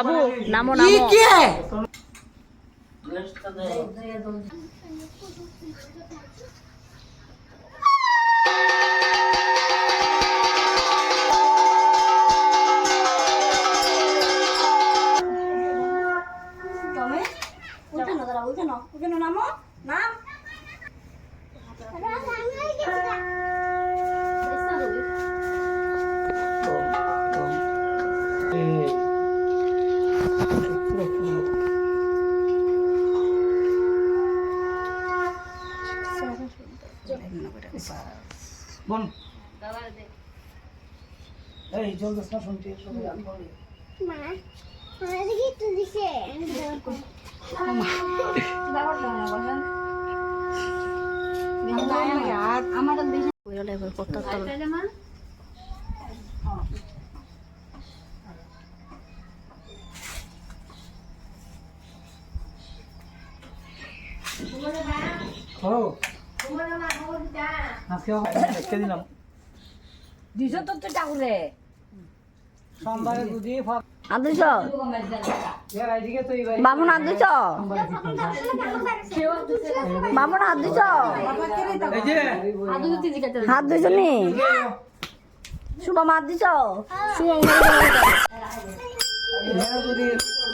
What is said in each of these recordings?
বাবু নামো নামো। তুমি উঠে না দাঁড়া উঠে না উঠে না বোন এই জল দাস না শুনতে আমার করতে আজকে আজকে দিলাম। দিছো তো চাউরে সোমবারে আইদিকে তো এই বামুন বামুন আদুছ এই যে। হাত শুভম হাত শুভম।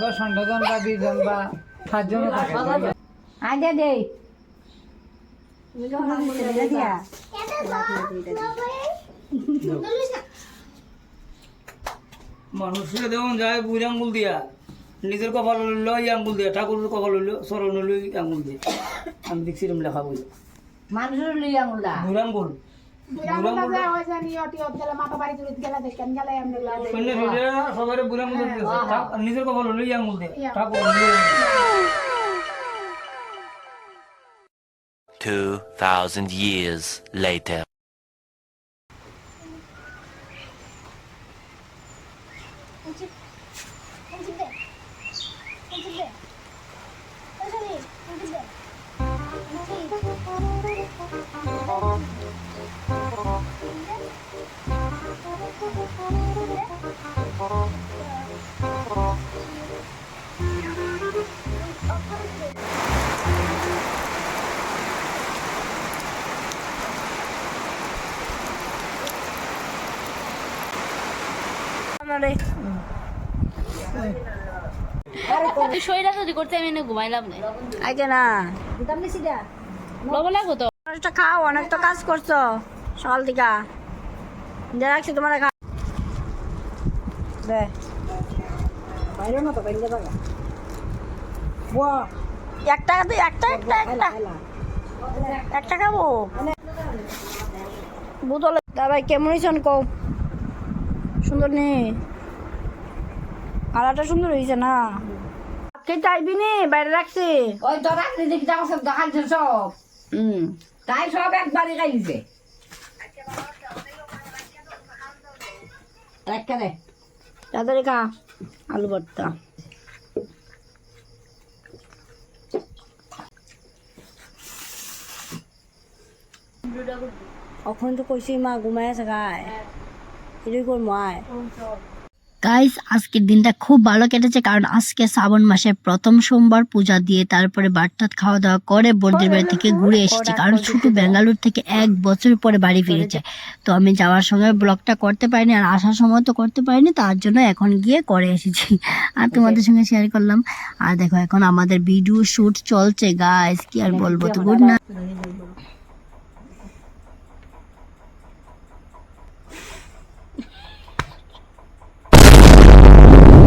দশ ঘণ্টা জন বা বিশ বা সাতজন থাকে। আই দে দে। মানুষকে দেখুন যায় বুড়ি আঙ্গুল দিয়া। নিজের কপাল হইল এই আঙ্গুল দিয়া ঠাকুরের কপাল হইল সরণ এই আঙ্গুল দিয়ে। আমি দেখছি এরকম লেখা বই। মানুষের মুলা আঙ্গুল অন্য বুড়ি আঙ্গুল। ঠাক- নিজের কপাল এই আঙ্গুল দিয়ে। ঠাকুর 2,000 years later. শরীরটা যদি করতে আমি এনে ঘুমাইলাম না। আইকে না। লবণ লাগবো তো? অনেকটা খাও অনেক কাজ করছ। সকাল থেকে। যা রাখছি তোমার খা দে। বাইরে না তো বাইরে যাবা একটা দে একটা একটা একটা। একটা খাব? বুতলে দাবাই কেমন হয়েছেন কও? সুন্দর নে কালারটা সুন্দর হয়েছে না? কে চাইবি নি বাইরে রাখছি। ওই তো রাত্রি দিকে যাও সব দেখাচ্ছে সব। হুম। তাই সব দে। তাড়াতাড়ি খা আলু ভর্তা। এখন তো কইছি মা ঘুমাই আছে গায়। গাইস আজকের দিনটা খুব ভালো কেটেছে কারণ আজকে শ্রাবণ মাসের প্রথম সোমবার পূজা দিয়ে তারপরে বাটটাত খাওয়া দাওয়া করে বোনদের বাড়ি থেকে ঘুরে এসেছি কারণ ছোট বেঙ্গালুর থেকে এক বছর পরে বাড়ি ফিরেছে। তো আমি যাওয়ার সময় ব্লগটা করতে পারিনি আর আসার সময় তো করতে পারিনি, তার জন্য এখন গিয়ে করে এসেছি। আর তোমাদের সঙ্গে শেয়ার করলাম। আর দেখো, এখন আমাদের ভিডিও শুট চলছে। গাইস কি আর বলব? তো গুড না